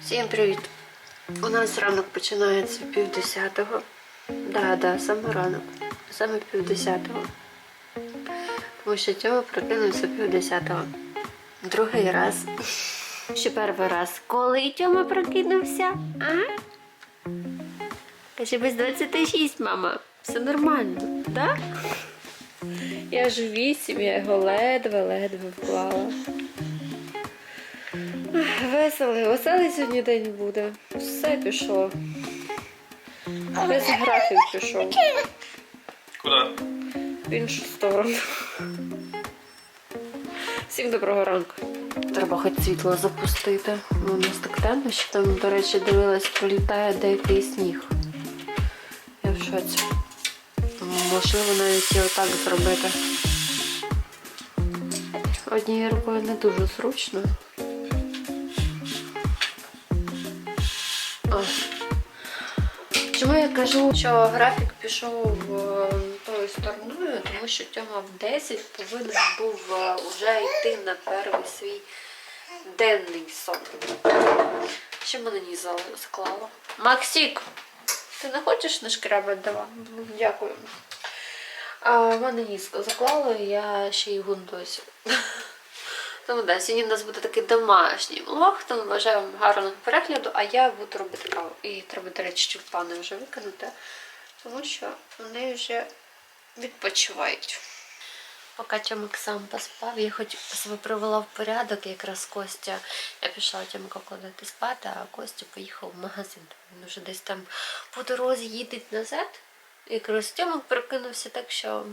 Всім привіт! У нас ранок починається пів десятого. Да, да, саме ранок. Саме пів десятого. Тому що Тьома прокинувся пів десятого. Другий раз. Ще перший раз. Коли Тьома прокинувся? А? Каже, без 26, мама. Все нормально, так? Я ж вісім, я його ледве-ледве вклала. Веселий, веселий сьогодні день буде. Все пішло. Весь графік пішов Куда? в іншу сторону. Всім доброго ранку. Треба хоч світло запустити. Ну, У нас так темно, що там, до речі, дивилась, пролітає деякий сніг. Я в шоці. Можливо, навіть і отак зробити. Однією рукою не дуже зручно. Чому я кажу, що графік пішов е, тою стороною, тому що Тьома в 10 повинен був е, вже йти на перший свій денний сон. Ще мене зал- склало. Максик, ти не хочеш не шкрябати давай? Ну, Дякую. А в мене ніс заклало, я ще й гундуюся. Тому да, сьогодні у нас буде такий домашній влог, тому бажаю вам гарного перегляду, а я буду робити каву. І треба, до речі, тюльпани вже викинути, тому що вони вже відпочивають. Поки Тьомик сам поспав, я хоч себе привела в порядок, якраз Костя. Я пішла Тьомика кладати спати, а Костя поїхав в магазин. Він вже десь там по дорозі їде назад. Якраз Тьомик прокинувся так, що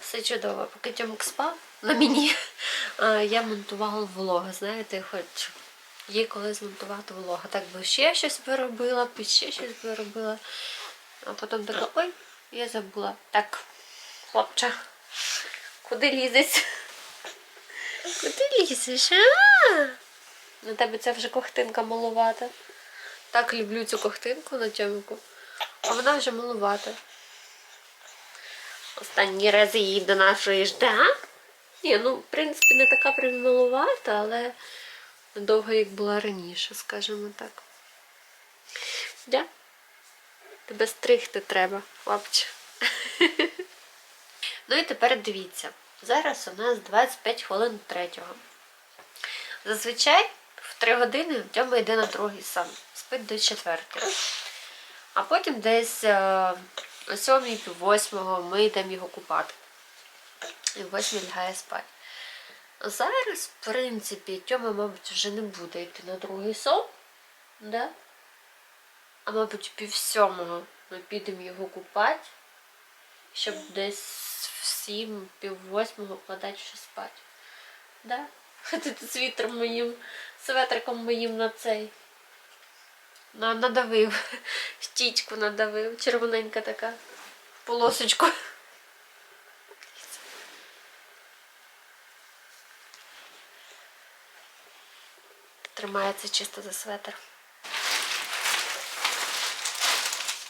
все чудово. Поки Тьомик спав на мені, я монтувала влоги. Знаєте, хоч є коли змонтувати влога. Так би ще щось би робила, під ще щось би робила. А потім така, ой, я забула. Так, хлопче, куди лізеш? Куди лізеш? А? На тебе це вже кохтинка малувата. Так люблю цю кохтинку на тьомику. А вона вже малувата. Останні рази її до нашої жда. Ні, ну, в принципі, не така прям але довго, як була раніше, скажімо так. Да? Тебе стригти треба, хлопче. ну і тепер дивіться. Зараз у нас 25 хвилин третього. Зазвичай в 3 години Тьома йде на другий сон. Спить до четвертої. А потім десь е, о сьомій пів восьмого ми йдемо його купати. І в восьмій лягає спати. Зараз, в принципі, Тьома, мабуть, вже не буде йти на другий сон. Да? А мабуть, пів сьомого ми підемо його купати, щоб десь в сім, пів восьмого вкладати вже спати. Да? Ходити з вітром моїм, з ветриком моїм на цей. Надавив, щічку надавив, червоненька така, полосочку. Тримається чисто за светр.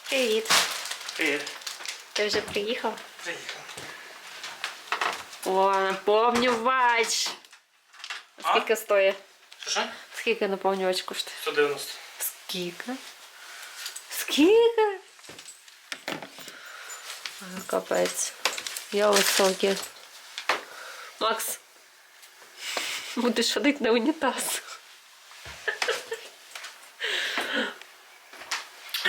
Привіт. Привіт. Ти вже приїхав? Приїхав. О, наповнювач. А? Скільки стоїть? Що що? Скільки наповнювач коштує? 190. Скільки? Скільки? Капець. Я високий. Макс. Будеш ходити на унітаз.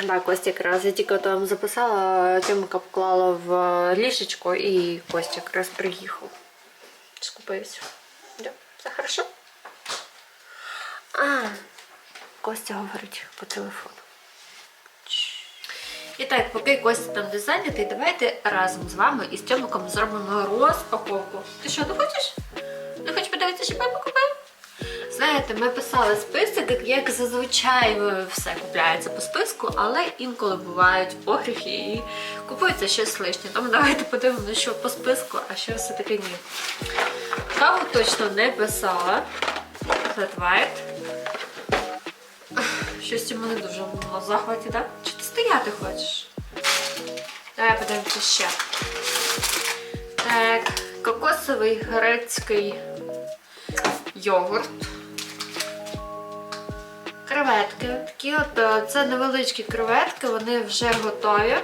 Так, Костя якраз я тільки там записала, Тьомика поклала в ліжечко і Костя якраз приїхав. Скупився. Да, все хорошо? А, Костя говорить по телефону. І так, поки Костя там не зайнятий, давайте разом з вами і з Тьомиком зробимо розпаковку. Ти що, не хочеш? Не хочеш подивитися, що я покупив? Знаєте, ми писали список, як зазвичай все купляється по списку, але інколи бувають погріхи і купується щось лишнє. Тому давайте подивимося, що по списку, а що все-таки ні. Каву точно не писала. Флетвайт. Щось ти мене дуже на захваті, так? Чи ти стояти хочеш? Давай подивимося ще. Так, кокосовий грецький йогурт. Креветки. Такі от е, це невеличкі креветки, вони вже готові.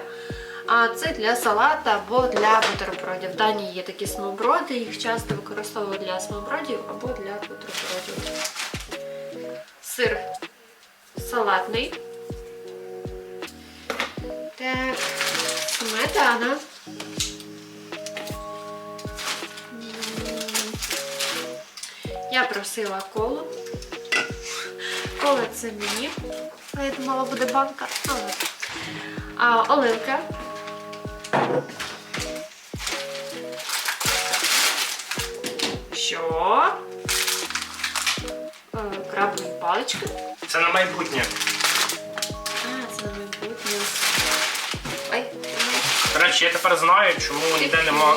А це для салата або для бутербродів. В Данії є такі смоброди, їх часто використовують для смобродів або для бутербродів. Сир салатний. Так, сметана. Я просила колу. Кола це мені. А я думала, буде банка. А, оливка. Що? Е, Крабові палички. Це на майбутнє. А, це на майбутнє. Ой, речі, я тепер знаю, чому ніде нема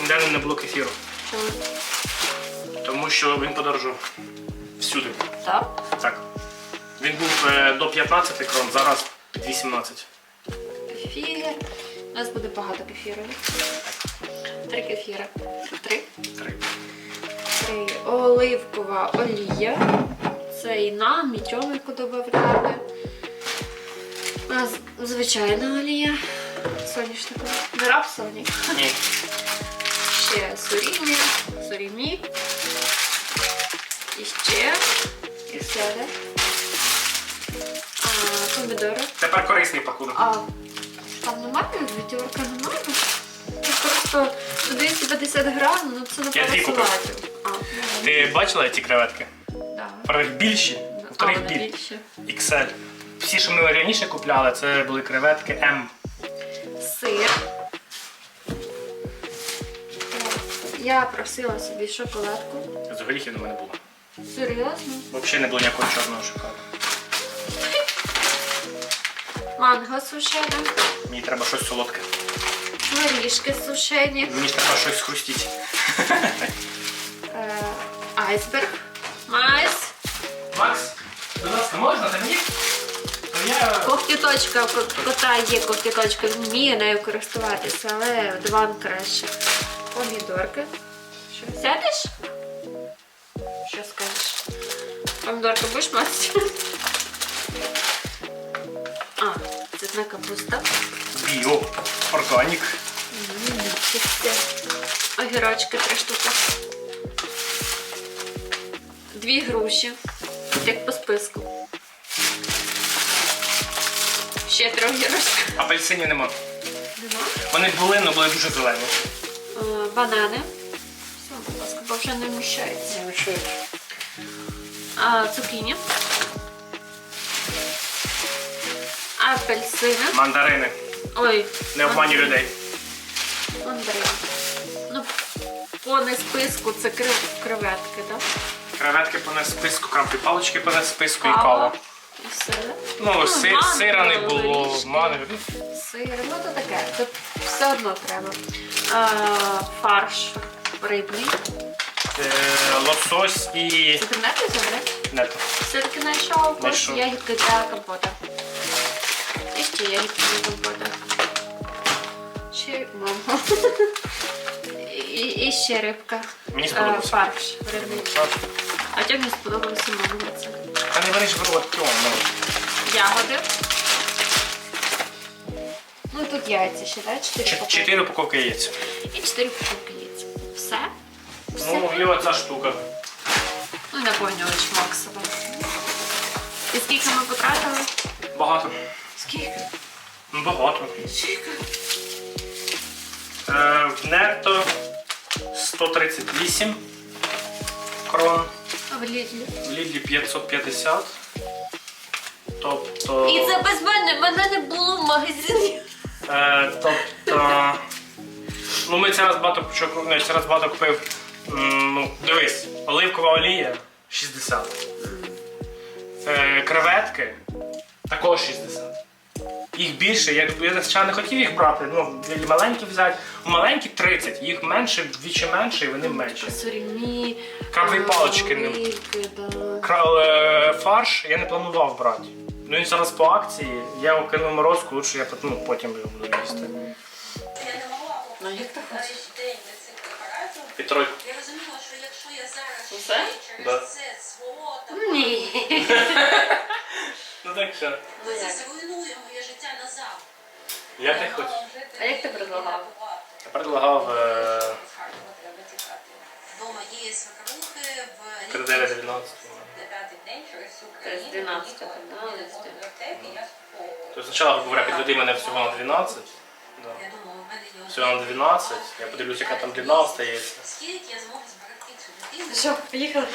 ніде не було кефіру. Чому? Тому що він подорожав всюди. Так. Так. Він був е, до 15 крон, зараз під 18. Кефір. У нас буде багато кефіру. Три кефіри. Три. Три. Три. Оливкова олія. Це і нам, і тьомику додавали. У нас звичайна олія. Соняшникова. Не рапсовні. Ні. Ще сурімі. Сурімі. І ще. І все, да? Помідори. Тепер корисний пакунок. А там немає відтірка немає? Це просто 250 грам, ну це Я дві купив. салатів. А, ну, Ти бачила ці креветки? да. Вторих більші, А, вторих вони біль. більше. XL. Всі, що ми раніше купляли, це були креветки М. Сир. Я просила собі шоколадку. З горіхів на мене було. Серйозно? Взагалі не було ніякого чорного шоколаду. Манго сушене, Мені треба щось солодке. горішки сушені, Мені треба щось хрустіть. е, айсберг, майс, Макс, будь ласка, можна та мені? То я... Ковтіточка, ко- кота є ковтіточка, він вміє нею користуватися, але диван краще. Помідорки. Що, сядеш? Що скажеш? Помідорки будеш мати? Органік. Огірочки три штуки. Дві груші. Як по списку. Ще три огірочки. Апельсинів нема. Нема? Вони були, але були дуже зелені. Е, банани. Все, будь ласка, бо вже не вміщається. А, цукіні. Апельсини. Мандарини. Ой, Не обманюй людей. Мандарини. Ну, по не списку це крив- креветки, так? Креветки понес списку, крапки палички понес списку і кава. І все, так? Ну, си, манго, сира не було, горішки. Сир, ну то таке. Тут все одно треба. А, фарш рибний. Е, лосось і... Це ти не взяли? Нето. Все-таки знайшов Знайшов. ось ягідки для компота. Ягідки для компота. Ще мама. І, і ще рибка. Мені Е, сподобався. Фарш рибний. А тим не сподобалося це. Та не бери ж ну. Ягоди. Ну і тут яйця ще, так? Чотири Ч- упаковки. Чотири упаковки яєць. І чотири упаковки яйця. Все? Все? Ну, і оця штука. Ну, наповнювач Максова. І скільки ми потратили? Багато. Скільки? Ну, багато. Скільки? Е, нетто 138 крон. А в Лідлі? В Лідлі 550. Тобто. І це без мене, мене не було в магазині. Е, тобто. Ну, ми цей раз багато що ну, цей раз багато купив. м, Ну, дивись, оливкова олія 60. Е, креветки також 60. Їх більше, я, я не хотів їх брати, ну, маленькі взяти. Маленькі 30, їх менше, вдвічі менше, і вони менші. Сурімі. Крабові палички не-. Е, фарш я не планував брати. Ну він зараз по акції, я його морозку, лучше я ну, потім його буду їсти. Я Ну, як ти хочеш? Петрой. Я розуміла, що якщо я зараз Усе? через Да. це свого там Ні. Ну зруйнує моє життя назавжди. Я не хочу. А як ти предлагав? Я предлагав е, До моєї свекрухи в 39 19 на п'ятий день через Це з Україну 12 їхала да, до десь. бібліотеки, я. Тобто спочатку, говоря, підведи мене всього на 12. Да. Я думала, у мене є Всього на 12. Я подивлюсь, яка там длина остається. Скільки я зможу зберегти цю дитину? Що, поїхали?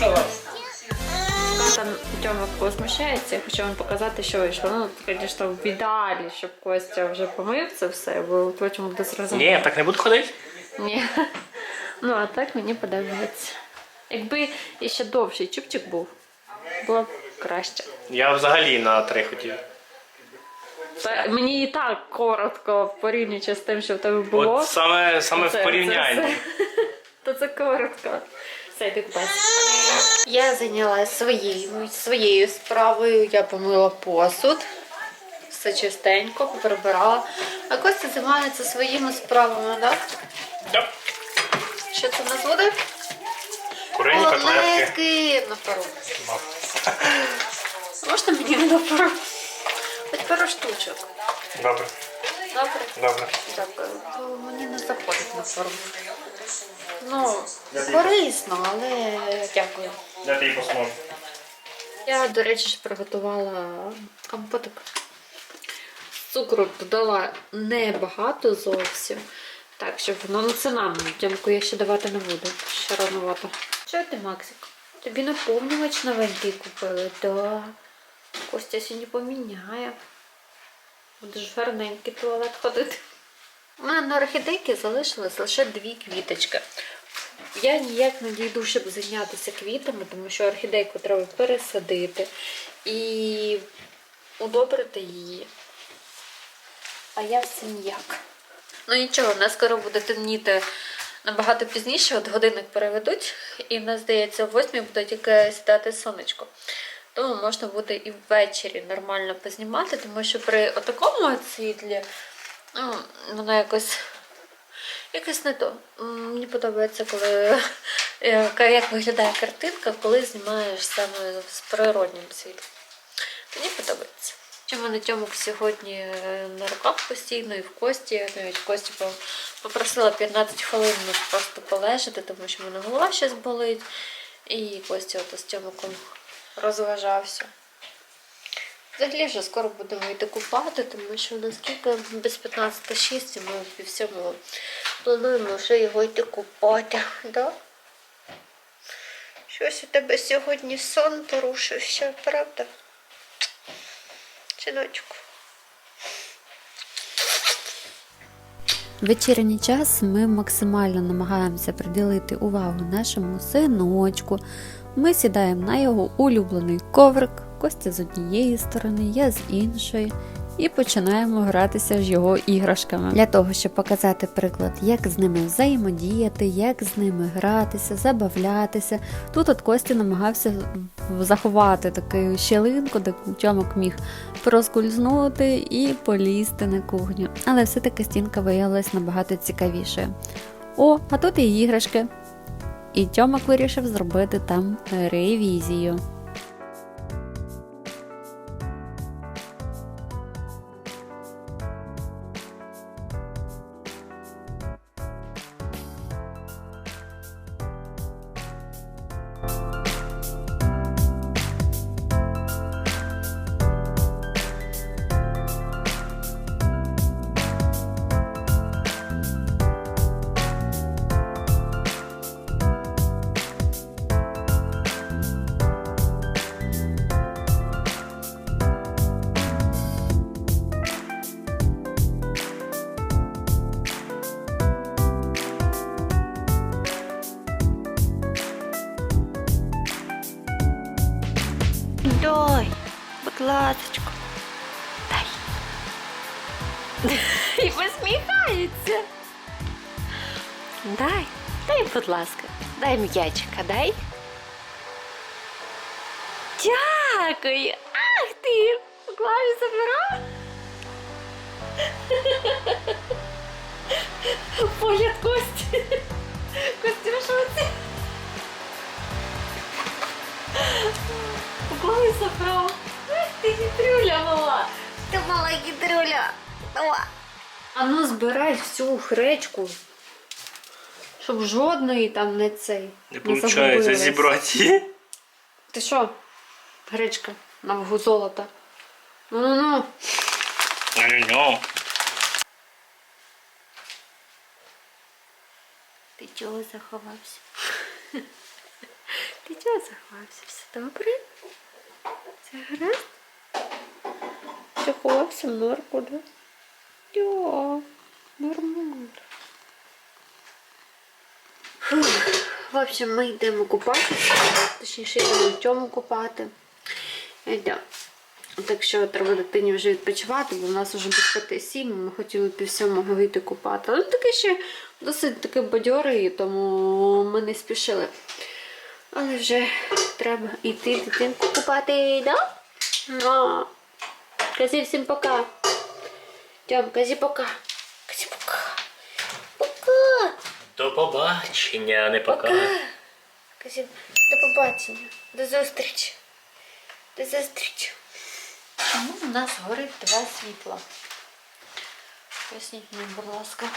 Там? Там Тьомик я хочу вам показати, що вийшло. Ну, звісно, в ідеалі, щоб Костя вже помив це все, бо потім буде зразу. Ні, я так не буду ходити. Ні. Ну, а так мені подобається. Якби ще довший чубчик був, було б краще. Я взагалі на 3 хотів. Та, мені і так коротко порівнюючи з тим, що в тебе було. От саме, саме Це- в порівнянні. це. То це коротко. Все, підпис. Я зайнялася своєю, своєю справою. Я помила посуд. Все чистенько, поприбирала. А Костя займається своїми справами, так? Да. Що це в нас буде? Курені котлетки. Котлетки на пару. Можна мені на пару? Хоч пару штучок. Добре, Добре? добре. Дякую. То мені не заходить на пару. Ну, корисно, але дякую. Я тобі посмотрю. Я, до речі, ж приготувала компотик. Цукру додала небагато зовсім. Так, щоб воно ну це нам. Тямку я ще давати не буду. Ще рановато. Що ти, Максик? Тобі наповнювач новенький купили? Да. Костя сьогодні поміняє. Будеш в гарненький туалет ходити. У мене на орхідейки залишилось лише дві квіточки. Я ніяк не дійду, щоб зайнятися квітами, тому що орхідейку треба пересадити і удобрити її. А я все ніяк. Ну нічого, в нас скоро буде темніти набагато пізніше, от годинник переведуть, і в нас, здається, в 8 буде тільки сідати сонечко. Тому можна буде і ввечері нормально познімати, тому що при отакому світлі ну, воно якось Якось не то. Мені подобається, коли е, як виглядає картинка, коли знімаєш саме з природнім світлом. Мені подобається. В мене Тьомик сьогодні е, на руках постійно і в кості. Я навіть Кості попросила 15 хвилин ну, просто полежати, тому що в мене голова щось болить. І Костя ото з Тьомиком розважався. Взагалі вже скоро будемо йти купати, тому що наскільки без 15.06 і ми в всьому плануємо вже його йти купати. Да? Щось у тебе сьогодні сон порушився, правда? Синочку. Вечірній час ми максимально намагаємося приділити увагу нашому синочку. Ми сідаємо на його улюблений коврик, Костя з однієї сторони, я з іншої, і починаємо гратися з його іграшками для того, щоб показати приклад, як з ними взаємодіяти, як з ними гратися, забавлятися. Тут от Костя намагався заховати таку щелинку, де Тьомик міг проскользнути і полізти на кухню. Але все-таки стінка виявилась набагато цікавішою. О, а тут і іграшки. І Тьомик вирішив зробити там ревізію. Будь ласка, дай м'ячика, дай. Дякую. Ах ти! Клаві забирав. Погляд Кості. Костя в шоці. Клаві забрав. Ах ти гідрюля мала. Ти мала гідрюля. А ну збирай всю гречку. Щоб жодної там не цей. загубилось. зібрати. Ти що? Гречка на вагу золота. Ну ну ну. Ну, Ти чого заховався? Ти чого заховався? Все добре? Це гаразд? Ти ховався в норку, да? Йо, нормально. Фух. В общем, ми йдемо купатися. Точніше, йдемо Тьому купати. Йдемо. Так що треба дитині вже відпочивати, бо в нас вже без п'яти сім, ми хотіли пів сьомого вийти купати. Але такий ще досить таки бадьорий, тому ми не спішили. Але вже треба йти дитинку купати, да? Ну, Казі всім пока. Тьом, казі пока. Казі пока. Пока. До побачення, не Пока. Казі, до побачення. До зустрічі. До зустрічі. Чому у нас горить два світла? Поясніть мені, будь ласка.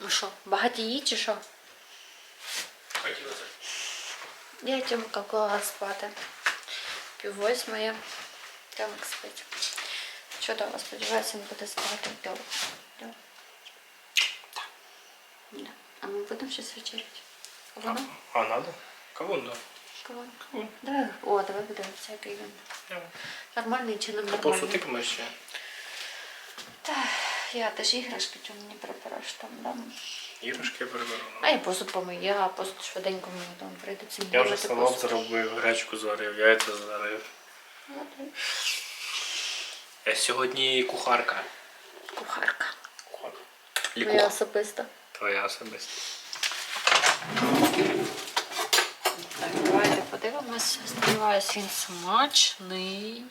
Ну що, багатії чи що? Я Тьомка клала спати. Пів восьмої. Тьомик спить. Чудово, сподіваюся, він буде спати вдома. Да. Да. А ми будемо щось вечеряти? Воно? А надо? Кого надо? Кого? Давай. О, давай будемо всякий він. Нормальний чи не нормальний? ти помиш ще? Та, я теж іграшки чому не прибереш там, да? Іграшки я переберу. А я посуд помию, я посуд швиденько мию, там прийдеться Я вже мити салат посуд. зробив, гречку зварив, яйця зварив. Молодець. Я сьогодні кухарка. Кухарка. Кухарка. Твоя Лікуха. особиста. Твоя особиста. Так, давайте подивимося. Сподіваюсь, він смачний.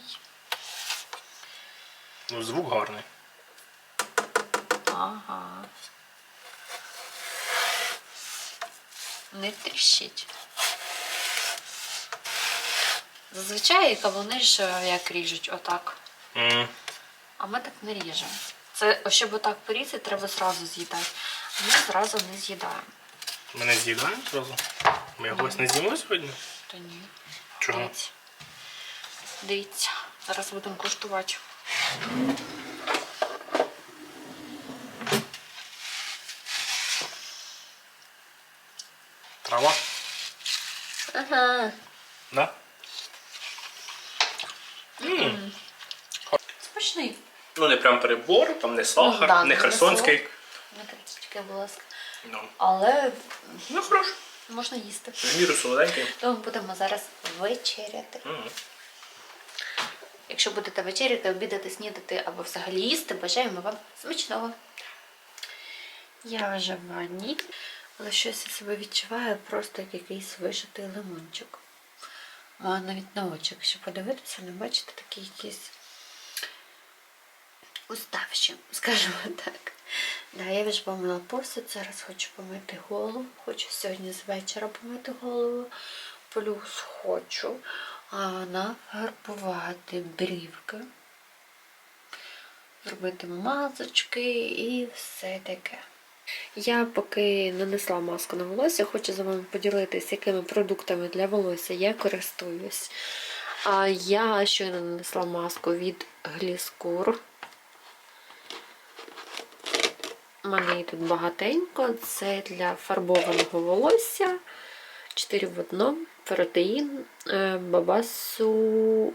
Ну, звук гарний. Ага. Не тріщить. Зазвичай кавуни ж е, як ріжуть отак. М. А ми так не ріжемо. Це щоб отак порізати, треба зразу з'їдати. Ми зразу не з'їдаємо. Ми не з'їдаємо зразу? Ми його ось не з'їмо сьогодні? То ні. Чого? Дивіться. Дивіться. Зараз будемо куштувати. Трава? Ага. Да? М. Смачний. Ну, не прям перебор, там не сахар, Ну, да, не не херсонський. Не будь ласка. Ну, Але ну хорош. можна їсти. В міру солоденький. Тому будемо зараз вечеряти. М. Якщо будете вечеряти, обідати, снідати або взагалі їсти, бажаємо вам смачного. Я вже в ванні, але щось я себе відчуваю просто як якийсь вишитий лимончик. А навіть на очі, якщо подивитися, не бачите такі якісь уставші, скажімо так. Да, я вже помила посуд, зараз хочу помити голову. Хочу сьогодні з вечора помити голову. Плюс хочу нафарбувати брівки, зробити масочки і все таке. Я поки нанесла маску на волосся, хочу з вами поділитися, якими продуктами для волосся я користуюсь. А я щойно нанесла маску від Гліскур. У мене її тут багатенько. Це для фарбованого волосся. 4 в одному. Протеїн, е, бабасу,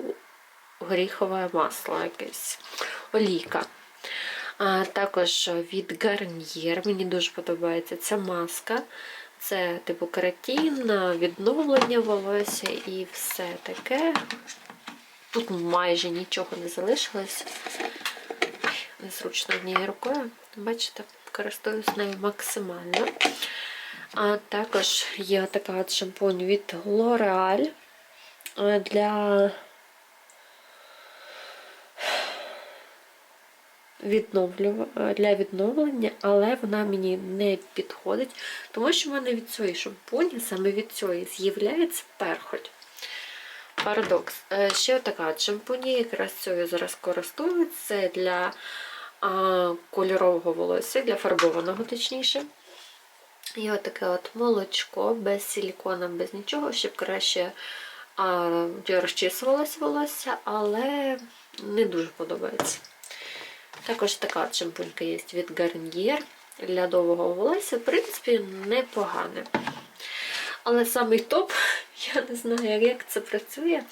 горіхове масло якесь, олійка. А також від Garnier. Мені дуже подобається ця маска. Це типу кератин, відновлення волосся і все таке. Тут майже нічого не залишилось. Незручно однією рукою. Бачите, користуюсь нею максимально. А також є така шампунь від L'Oreal е, для відновлю... е, для відновлення, але вона мені не підходить, тому що в мене від цієї шампуні, саме від цієї, з'являється перхоть. Парадокс. Е, Ще така шампуні, якраз цією зараз користуюсь. Це для кольорового волосся, для фарбованого точніше. І от таке от молочко без силікона, без нічого, щоб краще а, волосся, але не дуже подобається. Також така шампунька є від Garnier для довгого волосся. В принципі, непогане. Але самий топ, я не знаю, як це працює,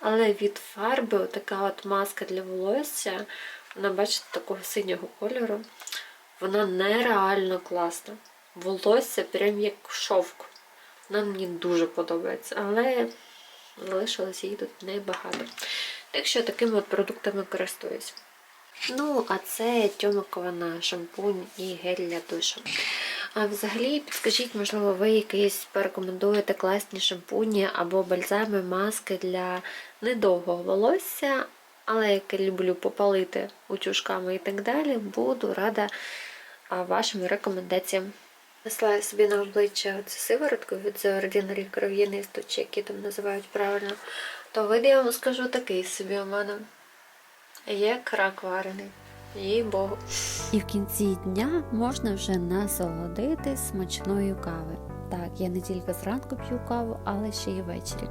але від фарби така от маска для волосся, вона, бачите, такого синього кольору. Вона нереально класна. Волосся прям як шовк. Вона мені дуже подобається, але залишилось її тут небагато. Так що такими от продуктами користуюсь. Ну, а це тьомикована шампунь і гель для душу. А взагалі, підскажіть, можливо, ви якісь порекомендуєте класні шампуні або бальзами, маски для недовгого волосся, але яке люблю попалити утюжками і так далі, буду рада вашим рекомендаціям. Несла я собі на обличчя цю сиворотку від The Ordinary кров'янисту, чи які там називають правильно, то вид я вам скажу такий собі у мене. Як рак варений. Їй Богу. І в кінці дня можна вже насолодити смачною кави. Так, я не тільки зранку п'ю каву, але ще й ввечері.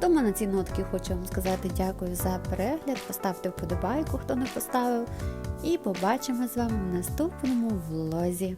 Тому на цій нотки хочу вам сказати дякую за перегляд. Поставте вподобайку, хто не поставив. І побачимо з вами в наступному влозі.